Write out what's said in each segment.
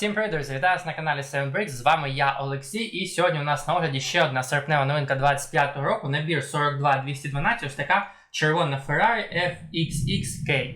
Всім привіт, друзі! Вітаю вас на каналі 7Bricks, З вами я, Олексій, і сьогодні у нас на огляді ще одна серпнева новинка 25-го року. Набір 42212, ось така червона Ferrari FXXK.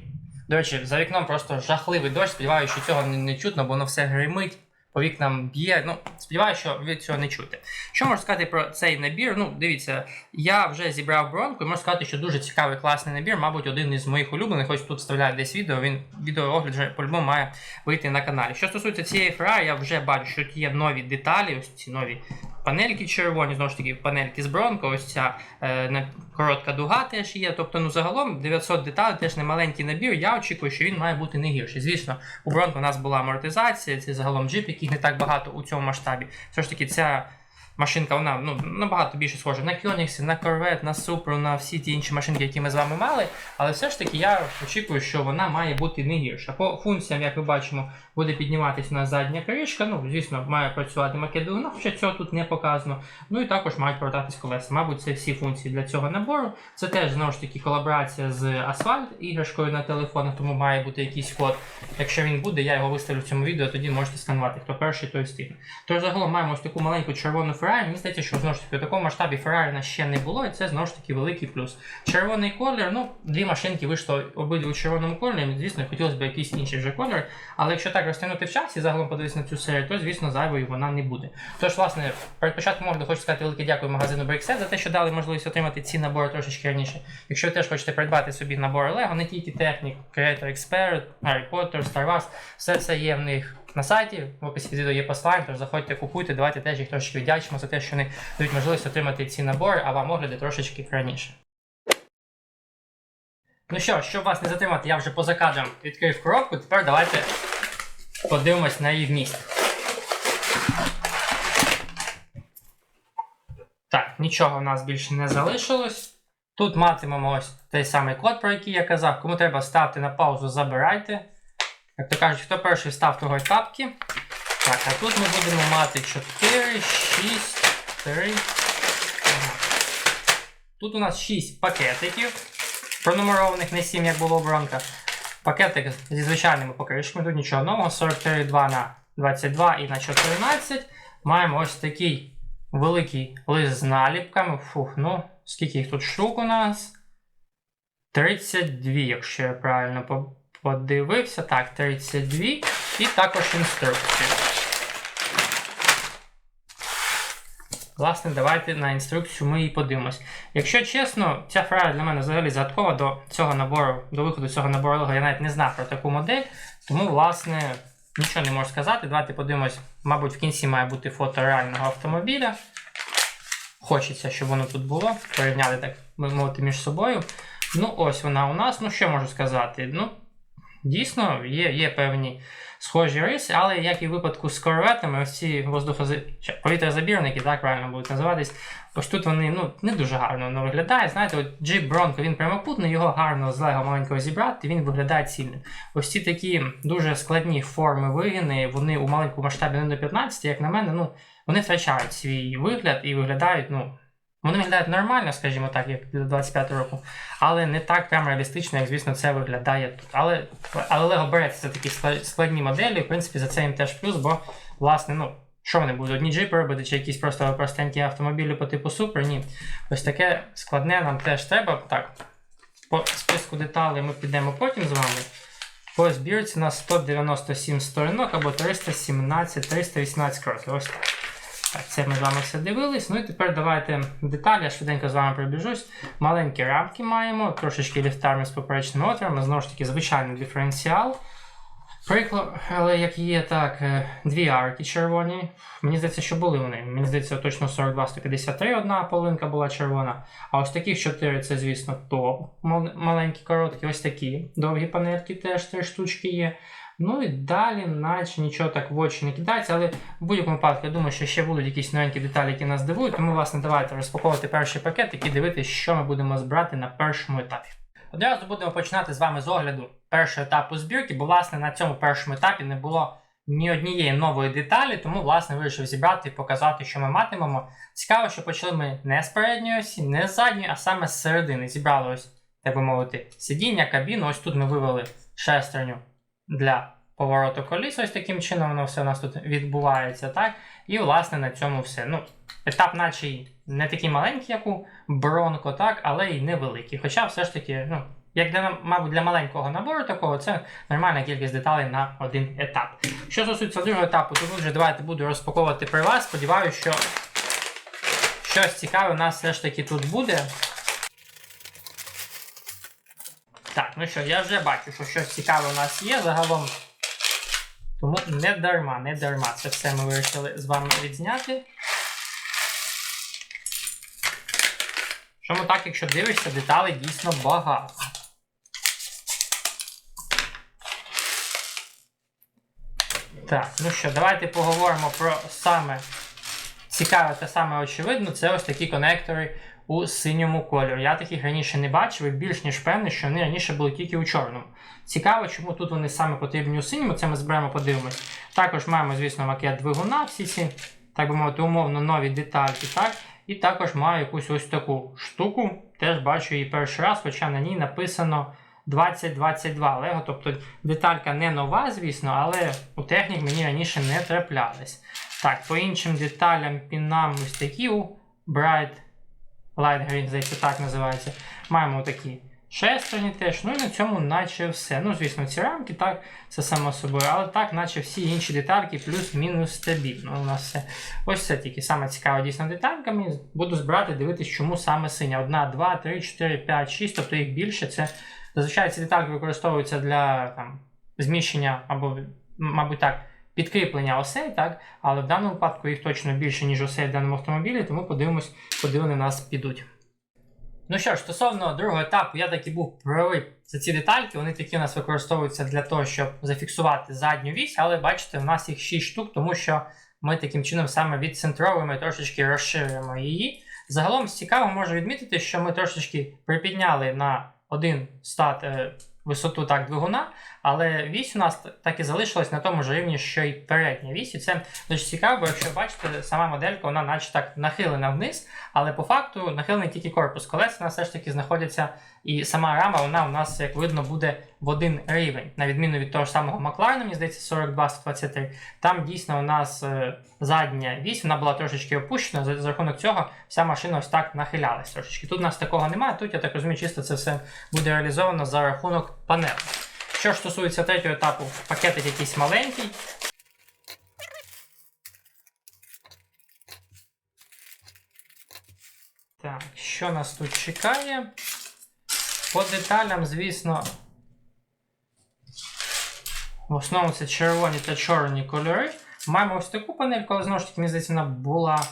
До речі, за вікном просто жахливий дощ. Сподіваюся, що цього не, не чутно, бо воно все гримить, по вікнам б'є. Ну, сподіваюся, що ви цього не чути. Що можу сказати про цей набір? Ну, дивіться, я вже зібрав бронку і можу сказати, що дуже цікавий класний набір. Мабуть, один із моїх улюблених. хоч тут вставляю десь відео. Він відеоогляд вже по-любому має вийти на каналі. Що стосується цієї Ferrari, я вже бачу, що тут є нові деталі, ось ці нові панельки червоні, знову ж таки, панельки з бронко, ось ця е, коротка дуга теж є. Тобто, ну загалом 900 деталей, теж не маленький набір. Я очікую, що він має бути не гірший. Звісно, у бронко у нас була амортизація, це загалом джип, яких не так багато у цьому масштабі. Все ж таки, ця. Машинка вона ну, набагато більше схожа на Koenigsegg, на Corvette, на Supra, на всі ті інші машинки, які ми з вами мали. Але все ж таки я очікую, що вона має бути не гірша. По функціям, як ми бачимо, буде підніматися на задня кришка. Ну, звісно, має працювати македона, хоча цього тут не показано. Ну і також мають повертатись колеса. Мабуть, це всі функції для цього набору. Це теж знову ж таки колаборація з Asphalt іграшкою на телефонах, тому має бути якийсь код. Якщо він буде, я його виставлю в цьому відео, тоді можете сканувати. Хто перший, той встигне. Тож загалом маємо ось таку маленьку червону Ferrari. Мені здається, що знову ж таки у такому масштабі Ferrari ще не було, і це знову ж таки великий плюс. Червоний колір, ну, дві машинки вийшло обидві у червоному кольорі. Звісно, хотілося б якийсь інший вже колір. Але якщо так розтягнути в часі загалом подивитися на цю серію, то звісно зайвою вона не буде. Тож, власне, перед початком огляду хочу сказати велике дякую магазину Breakset за те, що дали можливість отримати ці набори трошечки раніше. Якщо ви теж хочете придбати собі набори Lego, не тільки Technic, Creator Expert, Harry Potter, Star Wars, все це є в них на сайті. В описі відео є посилання, тож заходьте, купуйте, давайте теж їх трошечки віддячимо за те, що вони дають можливість отримати ці набори, а вам огляди трошечки раніше. Ну що, щоб вас не затримати, я вже поза кадром відкрив коробку. Тепер давайте подивимось на її вміст. Так, нічого в нас більше не залишилось. Тут матимемо ось той самий код, про який я казав. Кому треба ставте на паузу, забирайте. Як то кажуть, хто перший став, того й тапки. Так, а тут ми будемо мати 4, 6, 3. Тут у нас 6 пакетиків, пронумерованих не 7, як було в бронках. Пакетик зі звичайними покришками, тут нічого нового, 43,2 на 22 і на 14. Маємо ось такий великий лист з наліпками. Фух, ну, скільки їх тут штук у нас? 32, якщо я правильно подивився. Так, 32. І також інструкція. Власне, давайте на інструкцію ми і подивимось. Якщо чесно, ця фраза для мене взагалі загадкова до цього набору, до виходу цього набору Lego я навіть не знав про таку модель, тому, власне, нічого не можу сказати. Давайте подивимось, мабуть, в кінці має бути фото реального автомобіля. Хочеться, щоб воно тут було. Порівняти так, мовити, між собою. Ну, ось вона у нас. Ну, що можу сказати? Ну, дійсно, є, є певні схожі риси, але як і в випадку з корветами, ось ці воздухози... ще, повітрозабірники, так правильно будуть називатись. Ось тут вони ну, не дуже гарно воно виглядає. Знаєте, от Jeep Bronco, він прямокутний, його гарно з лего маленького зібрати, він виглядає цільним. Ось ці такі дуже складні форми вигини, вони у маленькому масштабі не до 15, як на мене, ну, вони втрачають свій вигляд і виглядають, ну. Вони виглядають нормально, скажімо так, як до 25 року, але не так прям реалістично, як, звісно, це виглядає тут. Але, але Lego береться за такі складні моделі, в принципі, за це їм теж плюс, бо, власне, ну, що вони будуть? Одні джипи робити, чи якісь просто простенькі автомобілі по типу Супер? Ні. Ось таке складне нам теж треба. Так, по списку деталей ми підемо потім з вами. По збірці у нас 197 сторінок або 317-318 кроків. Ось так. Це ми з вами все дивились. Ну і тепер давайте деталі, я швиденько з вами пробіжусь. Маленькі рамки маємо, трошечки ліфтарми з поперечними отворами, знову ж таки, звичайний диференціал. Приклад, але як є так, е, дві арки червоні. Мені здається, що були вони. Мені здається, точно 42-153 одна половинка була червона. А ось таких чотири це, звісно, топ. Маленькі, короткі, ось такі довгі панельки теж три штучки є. Ну і далі, наче нічого так в очі не кидається, але в будь-якому випадку я думаю, що ще будуть якісь новенькі деталі, які нас дивують. Тому, власне, давайте розпаковувати перший пакет і дивитися, що ми будемо збирати на першому етапі. Одразу будемо починати з вами з огляду першого етапу збірки, бо, власне, на цьому першому етапі не було ні однієї нової деталі, тому, власне, вирішив зібрати і показати, що ми матимемо. Цікаво, що почали ми не з передньої осі, не з задньої, а саме з середини. Зібрали ось, так би мовити, сидіння, кабіну. Ось тут ми вивели шестерню для повороту коліс. Ось таким чином воно все у нас тут відбувається, так? І, власне, на цьому все. Ну, етап, наче не такий маленький, як у Бронко, так, але й невеликий. Хоча все ж таки, ну, як для, мабуть, для маленького набору такого, це нормальна кількість деталей на один етап. Що стосується другого етапу, то вже давайте буду розпаковувати при вас. Сподіваюся, що щось цікаве у нас все ж таки тут буде. Так, ну що, я вже бачу, що щось цікаве у нас є загалом. Тому не дарма, не дарма. Це все ми вирішили з вами відзняти. Чому так, якщо дивишся, деталей дійсно багато. Так, ну що, давайте поговоримо про саме цікаве та саме очевидно. Це ось такі конектори у синьому кольорі. Я таких раніше не бачив і більш ніж певний, що вони раніше були тільки у чорному. Цікаво, чому тут вони саме потрібні у синьому, це ми зберемо, подивимось. Також маємо, звісно, макет двигуна, всі ці, так би мовити, умовно нові детальки. так? І також маю якусь ось таку штуку. Теж бачу її перший раз, хоча на ній написано 2022 Лего. Тобто деталька не нова, звісно, але у технік мені раніше не траплялись. Так, по іншим деталям пінам ось такі у Bright Light Green, здається, так називається. Маємо такі шестерні теж. Ну і на цьому наче все. Ну, звісно, ці рамки, так, це само собою, але так, наче всі інші детальки плюс-мінус стабільно. У нас все. Ось це тільки саме цікаво дійсно детальками. Буду збирати, дивитись, чому саме синя. Одна, два, три, чотири, п'ять, шість, тобто їх більше. Це зазвичай ці детальки використовуються для там, зміщення або, мабуть, так. Підкріплення осей, так, але в даному випадку їх точно більше, ніж осей в даному автомобілі, тому подивимось, куди вони нас підуть. Ну що ж, стосовно другого етапу, я таки був правий за ці детальки. Вони такі у нас використовуються для того, щоб зафіксувати задню вісь, але бачите, у нас їх 6 штук, тому що ми таким чином саме відцентровуємо і трошечки розширюємо її. Загалом цікаво можу відмітити, що ми трошечки припідняли на один стат е, висоту так двигуна, але вісь у нас так і залишилась на тому ж рівні, що й передня вісь. І це дуже цікаво, якщо бачите, сама моделька вона наче так нахилена вниз, але по факту нахилений тільки корпус. Колеса у нас все ж таки знаходяться, і сама рама вона у нас, як видно, буде в один рівень, на відміну від того ж самого Макларена, мені здається, 42-123. Там дійсно у нас е, задня вісь, вона була трошечки опущена, за, за рахунок цього вся машина ось так нахилялась трошечки. Тут у нас такого немає, тут, я так розумію, чисто це все буде реалізовано за рахунок панелі. Що ж стосується третього етапу, пакетик якийсь маленький. Так, що нас тут чекає? По деталям, звісно, в основному це червоні та чорні кольори. Маємо ось таку панельку, але знову ж таки, мені здається, вона була.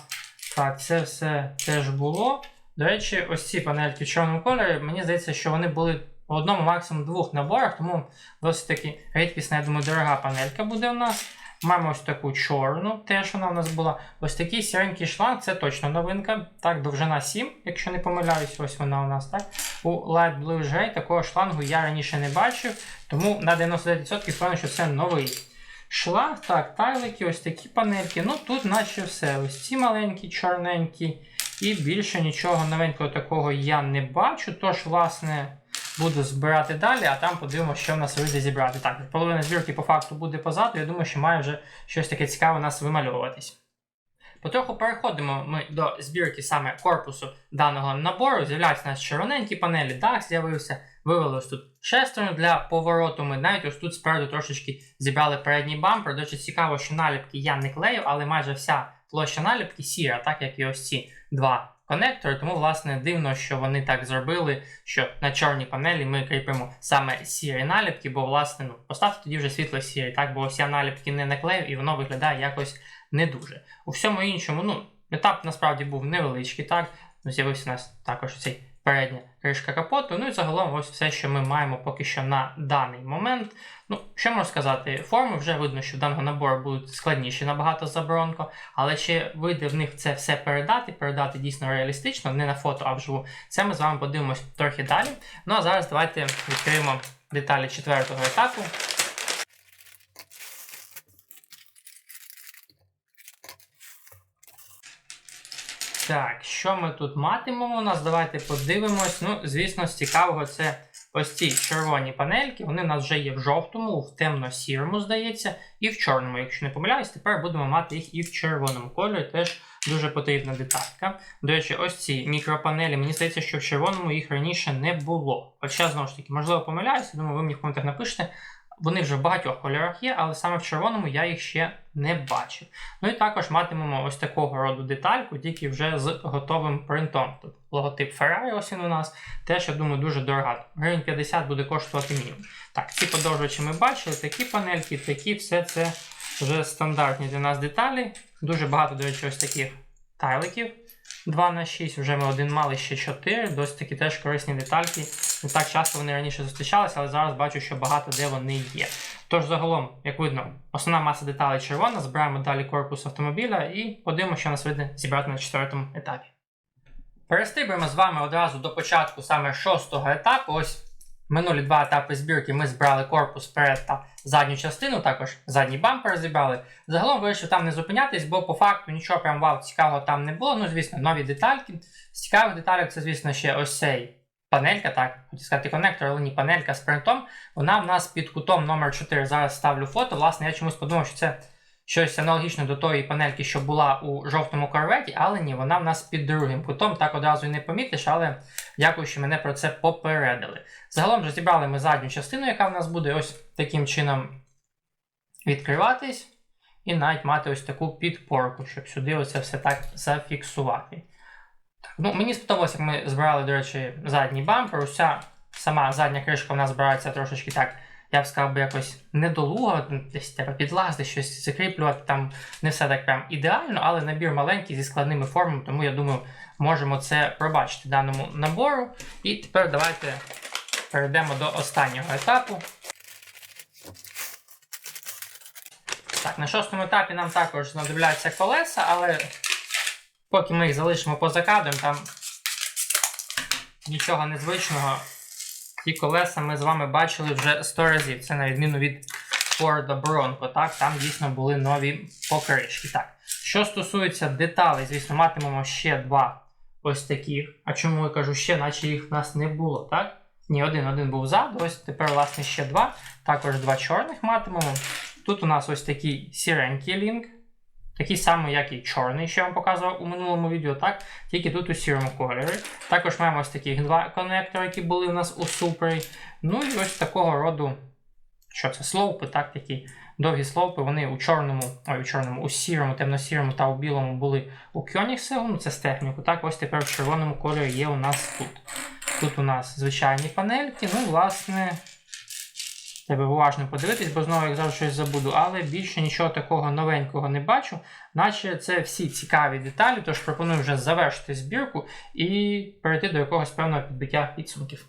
Так, це все теж було. До речі, ось ці панельки в чорному кольорі, мені здається, що вони були в одному, максимум двох наборах, тому досить таки рідкісна, я думаю, дорога панелька буде у нас. Маємо ось таку чорну, теж вона у нас була. Ось такий сіренький шланг, це точно новинка. Так, довжина 7, якщо не помиляюсь, ось вона у нас, так. У Light Blue Gray такого шлангу я раніше не бачив, тому на 99% впевнений, що це новий. Шланг, так, тайлики, ось такі панельки. Ну тут наче все. Ось ці маленькі, чорненькі. І більше нічого новенького такого я не бачу. Тож, власне, буду збирати далі, а там подивимося, що в нас вийде зібрати. Так, половина збірки по факту буде позаду. Я думаю, що має вже щось таке цікаве у нас вимальовуватись. Потроху переходимо ми до збірки саме корпусу даного набору. З'являються у нас червоненькі панелі, дах з'явився. Вивели ось тут шестерню для повороту. Ми навіть ось тут спереду трошечки зібрали передній бампер. Речі, цікаво, що наліпки я не клею, але майже вся площа наліпки сіра, так як і ось ці два конектори. Тому, власне, дивно, що вони так зробили, що на чорній панелі ми кріпимо саме сірі наліпки, бо, власне, ну, поставте тоді вже світло сірі, так, бо ось я наліпки не наклею і воно виглядає якось не дуже. У всьому іншому, ну, етап насправді був невеличкий, так. Ну, З'явився у нас також цей передня кришка капоту. Ну і загалом ось все, що ми маємо поки що на даний момент. Ну, що можу сказати, форми вже видно, що в даного набору будуть складніші набагато за бронко, але ще вийде в них це все передати, передати дійсно реалістично, не на фото, а вживу. Це ми з вами подивимось трохи далі. Ну а зараз давайте відкриємо деталі четвертого етапу. Так, що ми тут матимемо у нас? Давайте подивимось. Ну, звісно, з цікавого це ось ці червоні панельки, вони в нас вже є в жовтому, в темно-сірому, здається, і в чорному. Якщо не помиляюсь, тепер будемо мати їх і в червоному кольорі. Теж дуже потрібна деталька. До речі, ось ці мікропанелі, мені здається, що в червоному їх раніше не було. Хоча, знову ж таки, можливо, помиляюся, думаю, ви мені в коментах напишете. Вони вже в багатьох кольорах є, але саме в червоному я їх ще не бачив. Ну і також матимемо ось такого роду детальку, тільки вже з готовим принтом. Тут логотип Ferrari, ось він у нас. Теж, я думаю, дуже дорога. Гривень 50 буде коштувати мінімум. Так, ці подовжувачі ми бачили, такі панельки, такі, все це вже стандартні для нас деталі. Дуже багато, до речі, ось таких тайликів. 2 на 6, вже ми один мали ще 4, досить такі теж корисні детальки. Не так часто вони раніше зустрічалися, але зараз бачу, що багато де вони є. Тож, загалом, як видно, основна маса деталей червона, збираємо далі корпус автомобіля і подивимося, що нас вийде зібрати на четвертому етапі. Перестрибуємо з вами одразу до початку саме шостого етапу. Ось минулі два етапи збірки ми збирали корпус перед та задню частину, також задній бампер зібрали. Загалом вирішив там не зупинятись, бо по факту нічого прям вау цікавого там не було. Ну, звісно, нові детальки. З цікавих деталей це, звісно, ще ось цей панелька, так, хотів сказати конектор, але ні, панелька з принтом. Вона в нас під кутом номер 4 Зараз ставлю фото. Власне, я чомусь подумав, що це щось аналогічне до тої панельки, що була у жовтому корветі, але ні, вона в нас під другим кутом, так одразу і не помітиш, але дякую, що мене про це попередили. Загалом же зібрали ми задню частину, яка в нас буде ось таким чином відкриватись, і навіть мати ось таку підпорку, щоб сюди оце все так зафіксувати. Так, ну, Мені сподобалося, як ми збирали, до речі, задній бампер. Уся сама задня кришка в нас збирається трошечки так, я б сказав, би якось недолуго, десь треба підлазити, щось закріплювати. Там не все так прям ідеально, але набір маленький зі складними формами, тому я думаю, можемо це пробачити даному набору. І тепер давайте перейдемо до останнього етапу. Так, на шостому етапі нам також знадобляться колеса, але поки ми їх залишимо поза кадром, там нічого незвичного. Ті колеса ми з вами бачили вже 100 разів. Це на відміну від Ford Bronco, так, там дійсно були нові покришки. Так. Що стосується деталей, звісно, матимемо ще два ось таких. А чому я кажу ще, наче їх в нас не було, так? Ні, один один був ззаду, ось тепер, власне, ще два. Також два чорних матимемо. Тут у нас ось такий сіренький лінк. Такий самий, як і чорний, що я вам показував у минулому відео, так? Тільки тут у сірому кольорі. Також маємо ось таких два конектори, які були у нас у Супері. Ну і ось такого роду, що це, слоупи, так, такі довгі слоупи, вони у чорному, ой, у чорному, у сірому, темно-сірому та у білому були у Кьонігсегу, ну це з техніку. Так, ось тепер в червоному кольорі є у нас тут. Тут у нас звичайні панельки, ну, власне. Треба уважно подивитись, бо знову як завжди щось забуду, але більше нічого такого новенького не бачу, наче це всі цікаві деталі, тож пропоную вже завершити збірку і перейти до якогось певного підбиття підсумків.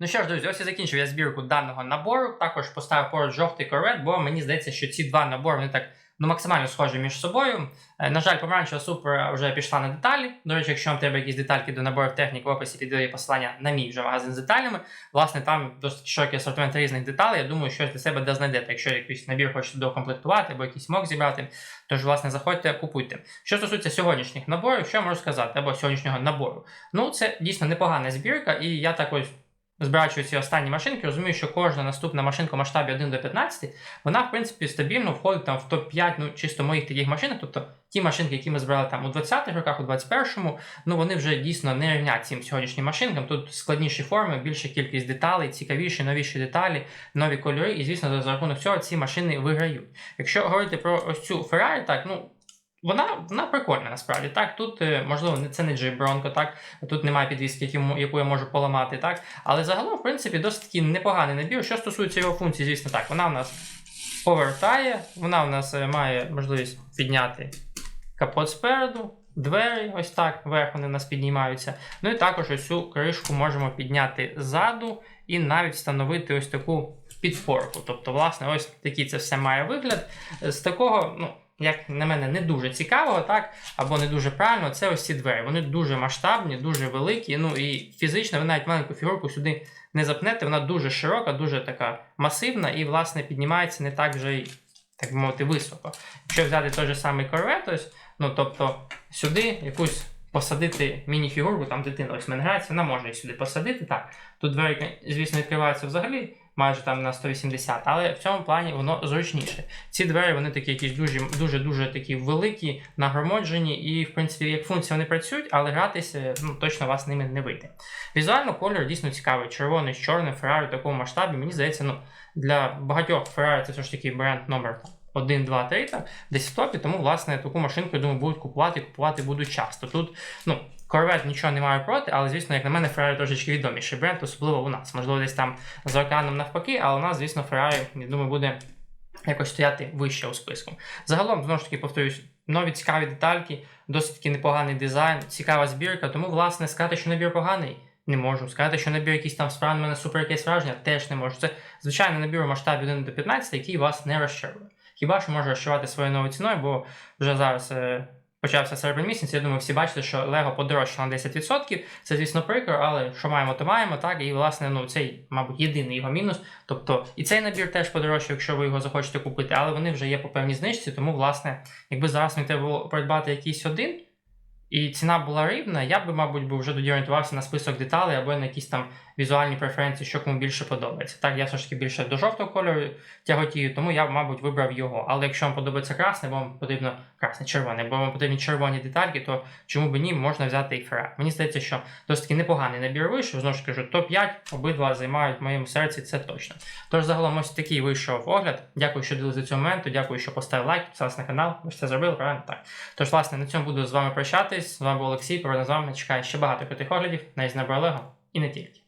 Ну що ж, друзі, ось і закінчив я збірку даного набору. Також поставив поруч жовтий корвет, бо мені здається, що ці два набори вони так ну, максимально схожі між собою. Е, На жаль, помаранчева супер вже пішла на деталі. До речі, якщо вам треба якісь детальки до наборів технік, в описі під є посилання на мій вже магазин з деталями. Власне, там досить широкий асортимент різних деталей. Я думаю, щось для себе де знайдете. Якщо якийсь набір хочете докомплектувати або якийсь мок зібрати, тож, власне, заходьте, купуйте. Що стосується сьогоднішніх наборів, що я можу сказати, або сьогоднішнього набору. Ну, це дійсно непогана збірка, і я також. Збираючи ці останні машинки, розумію, що кожна наступна машинка в масштабі 1 до 15, вона, в принципі, стабільно входить там в топ-5 ну, чисто моїх таких машинок. Тобто ті машинки, які ми збирали там у 20-х роках, у 21-му, ну вони вже дійсно не рівнять цим сьогоднішнім машинкам. Тут складніші форми, більша кількість деталей, цікавіші, новіші деталі, нові кольори, і, звісно, за рахунок цього ці машини виграють. Якщо говорити про ось цю Ferrari, так, ну. Вона вона прикольна насправді. Так, тут е, можливо це не Jeep Bronco, так тут немає підвіски, яку, я можу поламати, так. Але загалом, в принципі, досить такий непоганий набір. Що стосується його функції, звісно, так, вона в нас повертає, вона в нас е, має можливість підняти капот спереду, двері, ось так, вверх вони в нас піднімаються. Ну і також ось цю кришку можемо підняти ззаду і навіть встановити ось таку підпорку. Тобто, власне, ось такий це все має вигляд. З такого, ну як на мене, не дуже цікавого, так, або не дуже правильно, це ось ці двері. Вони дуже масштабні, дуже великі. Ну і фізично ви навіть маленьку фігурку сюди не запнете, вона дуже широка, дуже така масивна і, власне, піднімається не так вже так би мовити, високо. Якщо взяти той же самий корвет, ось, ну тобто сюди якусь посадити міні-фігурку, там дитина ось мене грається, вона може її сюди посадити. Так, тут двері, звісно, відкриваються взагалі майже там на 180, але в цьому плані воно зручніше. Ці двері вони такі якісь дуже дуже дуже такі великі, нагромотжені, і в принципі як функція вони працюють, але гратися ну, точно вас ними не вийде. Візуально колір дійсно цікавий. Червоний з чорним Ferrari в такому масштабі. Мені здається, ну для багатьох Ferrari це все ж таки бренд номер 1, 2, 3 там, десь в топі, тому власне таку машинку, я думаю, будуть купувати і купувати будуть часто. Тут, ну, Corvette нічого не маю проти, але звісно, як на мене, Ferrari трошечки відоміший бренд, особливо у нас. Можливо, десь там з океаном навпаки, але у нас, звісно, Ferrari, я думаю, буде якось стояти вище у списку. Загалом, знову ж таки, повторюсь, нові цікаві детальки, досить таки непоганий дизайн, цікава збірка. Тому, власне, сказати, що набір поганий. Не можу сказати, що набір якийсь там справді мене супер якесь враження, теж не можу. Це звичайний набір у масштабі 1 до 15, який вас не розчарує. Хіба що може розчарувати своєю новою ціною, бо вже зараз е, почався серпень місяць. Я думаю, всі бачите, що Лего подорожчало на 10%. Це, звісно, прикро, але що маємо, то маємо. Так, і власне, ну цей, мабуть, єдиний його мінус. Тобто і цей набір теж подорожчав, якщо ви його захочете купити, але вони вже є по певній знижці. Тому, власне, якби зараз мені треба було придбати якийсь один. І ціна була рівна, я би, мабуть, би вже тоді орієнтувався на список деталей або на якісь там візуальні преференції, що кому більше подобається. Так, я все ж таки більше до жовтого кольору тяготію, тому я, мабуть, вибрав його. Але якщо вам подобається красне, бо вам потрібно красне, червоне, бо вам потрібні червоні детальки, то чому б ні, можна взяти і Ferrari. Мені здається, що досить таки непоганий набір вийшов. Знову ж кажу, топ-5 обидва займають в моєму серці, це точно. Тож загалом ось такий вийшов огляд. Дякую, що дивилися цього моменту. Дякую, що поставили лайк, підписалися на канал. Ви ж це зробили, правильно? Так. Тож, власне, на цьому буду з вами прощатись. З вами був Олексій, Про з. Чекаю ще багато крутих оглядів, на Олего і не тільки.